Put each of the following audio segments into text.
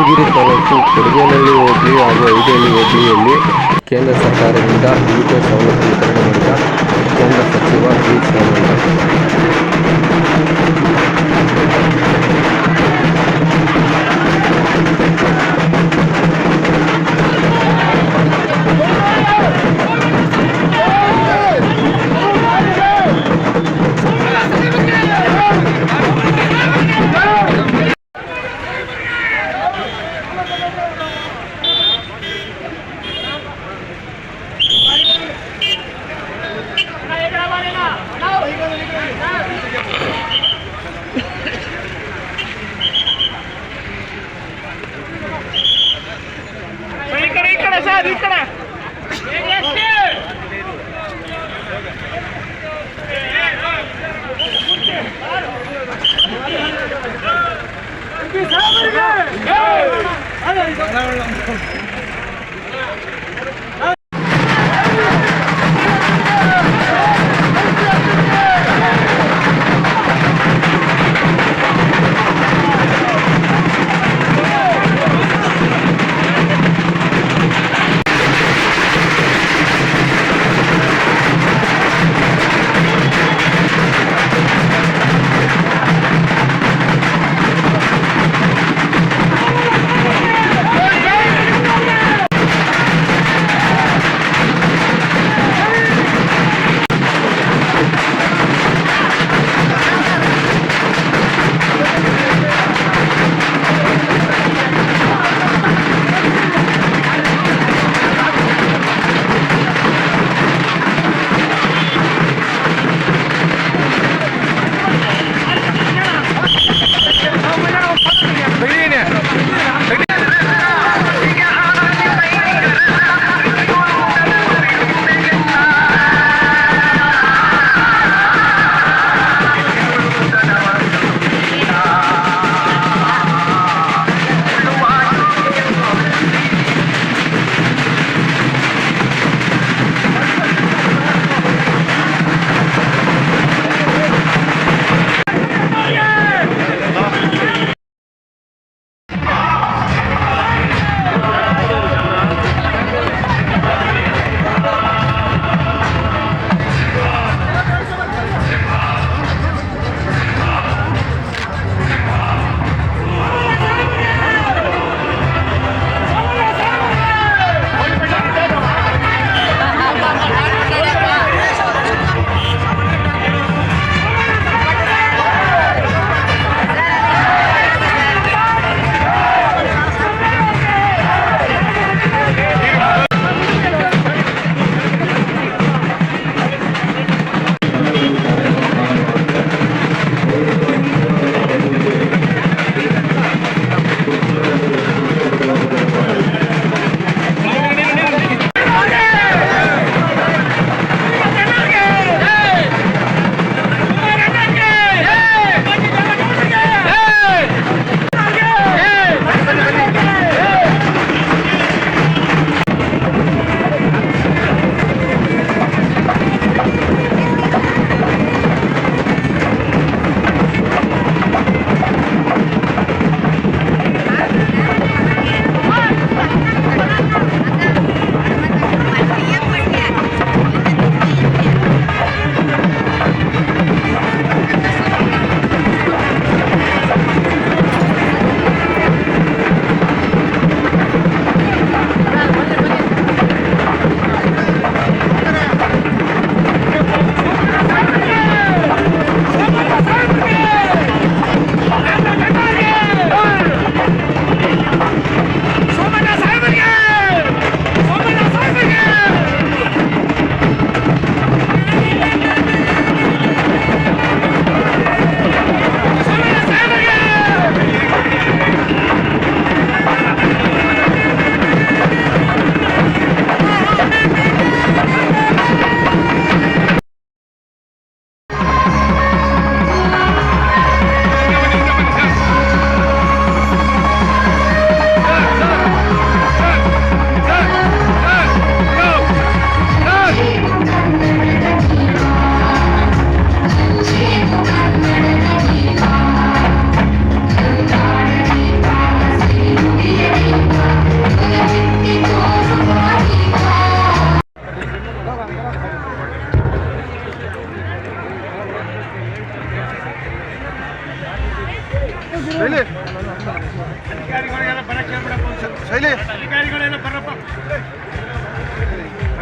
ಮಧುಗಿರಿ ತಾಲೂಕು ಕೊಡಗೇನಹಳ್ಳಿ ಹೋಬಳಿ ಹಾಗೂ ಐದಹಳ್ಳಿ ಹೋಬಳಿಯಲ್ಲಿ ಕೇಂದ್ರ ಸರ್ಕಾರದಿಂದ ವಿವಿಧ ಸವಲತ್ತು ವಿತರಣೆ ಮಾಡಿದ ಕೇಂದ್ರ ಸಚಿವ ಬಿ ಸೋಮಣ್ಣ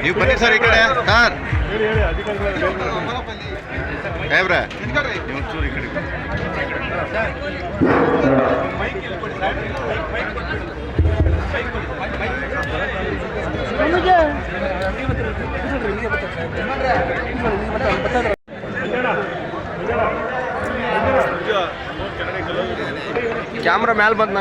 ನೀವು ಬನ್ನಿ ಸರ್ ಈ ಕಡೆ. ಸರ್. ಕ್ಯಾಮ್ರಾ ಮ್ಯಾಲೆ ಬಂದು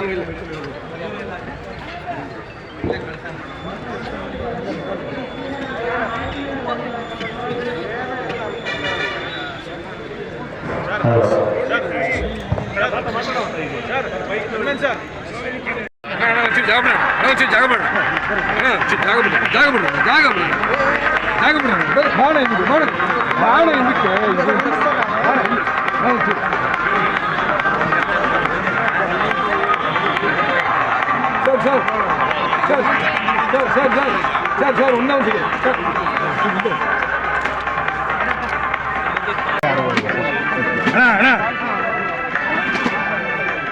sir sir sir sir sir sir ஒன்றாம் சார்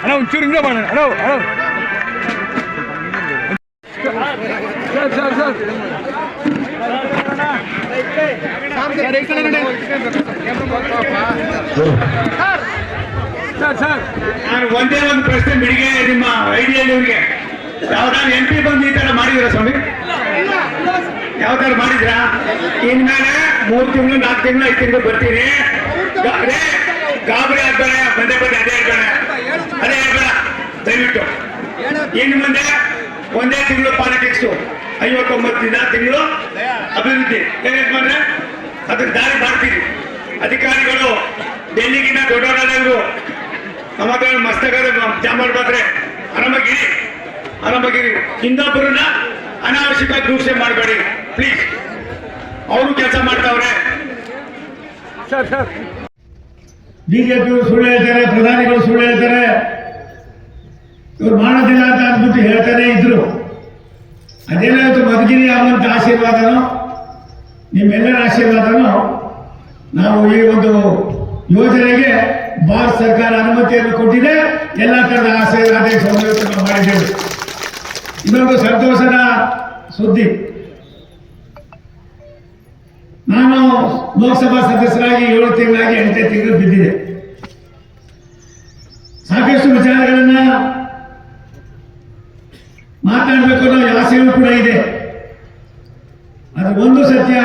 ಅಣ್ಣ ಒಂಚೂರು ಹಿಂಗೆ ಮಾಡೋಣ ಅಣ್ಣ ಅಣ್ಣ sir sir sir sir sir ನಾನು ಒಂದೇ ಒಂದು ಪ್ರಶ್ನೆ ಬೆಳಿಗ್ಗೆ ನಿಮ್ಮ ಐಡಿಯಲ್ಲಿ ಯಾವ್ದಾದ್ರು ಎಂ ಪಿ ಬಂದು ಈ ತರ ಮಾಡಿದಿರ ಸ್ವಾಮಿ? ಯಾವ್ದಾದ್ರು ಮಾಡಿದ್ರಾ ಇನ್ಮೇಲೆ ಮೂರು ತಿಂಗಳು, ನಾಲ್ಕು ತಿಂಗಳು, ಐದು ತಿಂಗಳು ಬರ್ತೀನಿ. ಗಾಬರಿ ಆಗ್ತಾನೆ ಬಂದೇ ಬಂದೆ ಅದೇ ಹೇಳ್ತಾನೆ ಅದೇ ಹೇಳ್ಬೇಡ. ದಯವಿಟ್ಟು. ಇನ್ನು ಮುಂದೆ ಒಂದೇ ತಿಂಗಳು ಪಾಲಿಟಿಕ್ಸ್ ಐವತ್ತೊಂಬತ್ತು ದಿನ ತಿಂಗಳು ಅಭಿವೃದ್ಧಿ. ಏನಂದ್ರೆ ಅದಕ್ಕೆ ದಾರಿ ಮಾಡ್ತೀರಿ. ಅಧಿಕಾರಿಗಳು ಡೆಲ್ಲಿಗಿನ್ನ ದೊಡ್ಡವರಾದವರು ನಮ್ಮ ಹತ್ರ ಮಸ್ತಗಾರ ಜಾಮರ್ ಬಂದ್ರೆ ಆರಾಮಾಗಿರಿ ಆರಾಮಾಗಿರಿ ಅನಾವಶ್ಯಕ ದೂಷಣೆ ಮಾಡಬೇಡಿ. ಪ್ಲೀಸ್ ಅವರು ಕೆಲಸ ಮಾಡ್ತಾವ್ರೆ. Sir sir. ಬಿಜೆಪಿ ಸುಳ್ಳು ಹೇಳ್ತಾರೆ, ಪ್ರಧಾನಿಗಳು ಸುಳ್ಳು ಹೇಳ್ತಾರೆ. ಇವ್ರು ಮಾಡೋದಿಲ್ಲ ಅಂತ ಅಂದ್ಬಿಟ್ಟು ಹೇಳ್ತಾನೆ ಇದ್ರು. ಅದೇನಾಯ್ತು ಮಧುಗಿರಿ ಆಗುವಂತ ಆಶೀರ್ವಾದನೋ, ನಿಮ್ಮೆಲ್ಲರ ಆಶೀರ್ವಾದನೋ, ನಾವು ಈ ಒಂದು ಯೋಜನೆಗೆ ಭಾರತ ಸರ್ಕಾರ ಅನುಮತಿಯನ್ನು ಕೊಟ್ಟಿದೆ. ಎಲ್ಲ ಥರದ ಆಶೀರ್ವಾದ ಮಾಡಿದ್ದೇವೆ ಇದೊಂದು ಸಂತೋಷದ ಸುದ್ದಿ. ನಾನು ಲೋಕಸಭಾ ಸದಸ್ಯರಾಗಿ ಏಳು ತಿಂಗಳಾಗಿ ಎಂಟನೇ ತಿಂಗಳು ಬಿದ್ದಿದೆ. ಸಾಕಷ್ಟು ವಿಚಾರಗಳನ್ನ ಮಾತಾಡಬೇಕು ಅನ್ನೋ ಆಸೆಯೂ ಕೂಡ ಇದೆ. ಅದು ಒಂದು ಸತ್ಯ,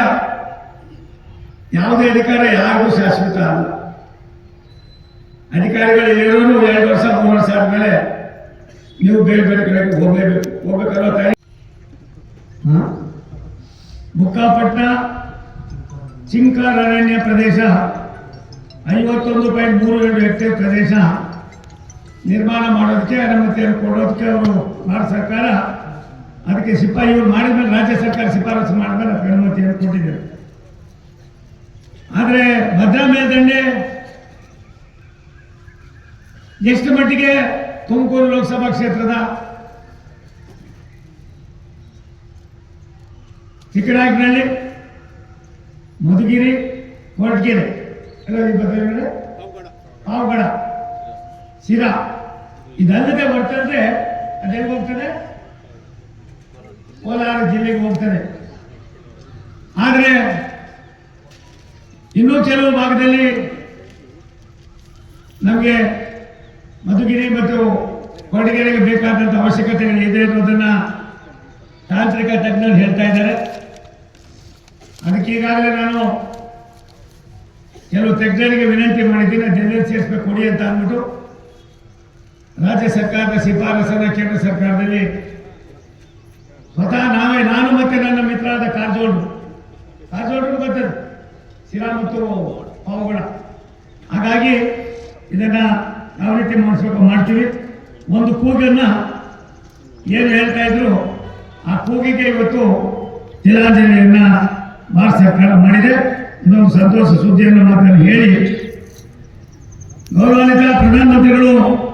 ಯಾವುದೇ ಅಧಿಕಾರ ಯಾರಿಗೂ ಶಾಶ್ವತ ಅಲ್ಲ. ಅಧಿಕಾರಿಗಳು ಎರಡು ವರ್ಷ, ಮೂರು ವರ್ಷ ಆದಮೇಲೆ ನೀವು ಬೇರೆ ಬೇರೆ ಕಡೆಗೆ ಹೋಗಲೇಬೇಕು. ಹೋಗ್ಬೇಕಲ್ಲ ತಾಯಿ? ಬುಕ್ಕಾಪಟ್ನ ಚಿಂಕಾರಣ್ಯ ಪ್ರದೇಶ, ಐವತ್ತೊಂದು ಪಾಯಿಂಟ್ ಮೂರು ಎರಡು ಹೆಕ್ಟೇರ್ ಪ್ರದೇಶ ನಿರ್ಮಾಣ ಮಾಡೋದಕ್ಕೆ ಅನುಮತಿಯನ್ನು ಕೊಡೋದಕ್ಕೆ ಅವರು ಭಾರತ ಸರ್ಕಾರ ಅದಕ್ಕೆ ಸಿಪಾಯಿ ಮಾಡಿದ ಮಾಡಿದ್ಮೇಲೆ ರಾಜ್ಯ ಸರ್ಕಾರ ಶಿಫಾರಸು ಮಾಡಿದ್ಮೇಲೆ ಅದಕ್ಕೆ ಅನುಮತಿಯನ್ನು ಕೊಟ್ಟಿದ್ದಾರೆ. ಆದರೆ ಭದ್ರಾ ಮೇಲ್ದಂಡೆ ಎಷ್ಟು ಮಟ್ಟಿಗೆ ತುಮಕೂರು ಲೋಕಸಭಾ ಕ್ಷೇತ್ರದ ಚಿಕ್ಕನಾಯಕನಹಳ್ಳಿ ಮಧುಗಿರಿ ಕೊರಟಗೆರೆ ಎಲ್ಲ ಬರ್ತದೆ ಪಾವಗಡ. ಶಿರಾ ಇದಲ್ಲದೆ ಬರ್ತಂದ್ರೆ ಅದೇ ಹೋಗ್ತದೆ? ಕೋಲಾರ ಜಿಲ್ಲೆಗೆ ಹೋಗ್ತದೆ. ಆದರೆ, ಇನ್ನೂ ಕೆಲವು ಭಾಗದಲ್ಲಿ ನಮಗೆ ಮಧುಗಿರಿ ಮತ್ತು ಕೊರಟಗೆರೆಗೆ ಬೇಕಾದಂಥ ಅವಶ್ಯಕತೆಗಳು ಇದೆ ಅನ್ನೋದನ್ನ ತಾಂತ್ರಿಕ ತಜ್ಞರು ಹೇಳ್ತಾ ಇದ್ದಾರೆ. ಅದಕ್ಕೆ ಈಗಾಗಲೇ ನಾನು ಕೆಲವು ತಜ್ಞರಿಗೆ ವಿನಂತಿ ಮಾಡಿದ್ದೀನಿ ಜನರಲ್ ಸೇರಿಸ್ಬೇಕು ಕೊಡಿ ಅಂತ ಅಂದ್ಬಿಟ್ಟು ರಾಜ್ಯ ಸರ್ಕಾರದ ಶಿಫಾರಸನ್ನ ಕೇಂದ್ರ ಸರ್ಕಾರದಲ್ಲಿ ಸ್ವತಃ ನಾವೇ, ನಾನು ಮತ್ತೆ ನನ್ನ ಮಿತ್ರರಾದ ಕಾರಜೋಳು ಕಾರಜೋಡ್ರು ಮತ್ತೆ ಶಿರಾ ಮತ್ತು ಹಾಗಾಗಿ ಇದನ್ನ ಯಾವ ರೀತಿ ಮಾಡಿಸ್ಬೇಕು ಮಾಡ್ತೀವಿ. ಒಂದು ಕೂಗನ್ನ ಏನು ಹೇಳ್ತಾ ಇದ್ರು, ಆ ಕೂಗಿಗೆ ಇವತ್ತು ತಿಲಾಂಜಲಿಯನ್ನ ಭಾರತ ಸರ್ಕಾರ ಮಾಡಿದೆ. ಇದೊಂದು ಸಂತೋಷ ಸುದ್ದಿಯನ್ನು ಮಾತ್ರ ಹೇಳಿ. ಗೌರವಾನ್ವಿತ ಪ್ರಧಾನಮಂತ್ರಿಗಳು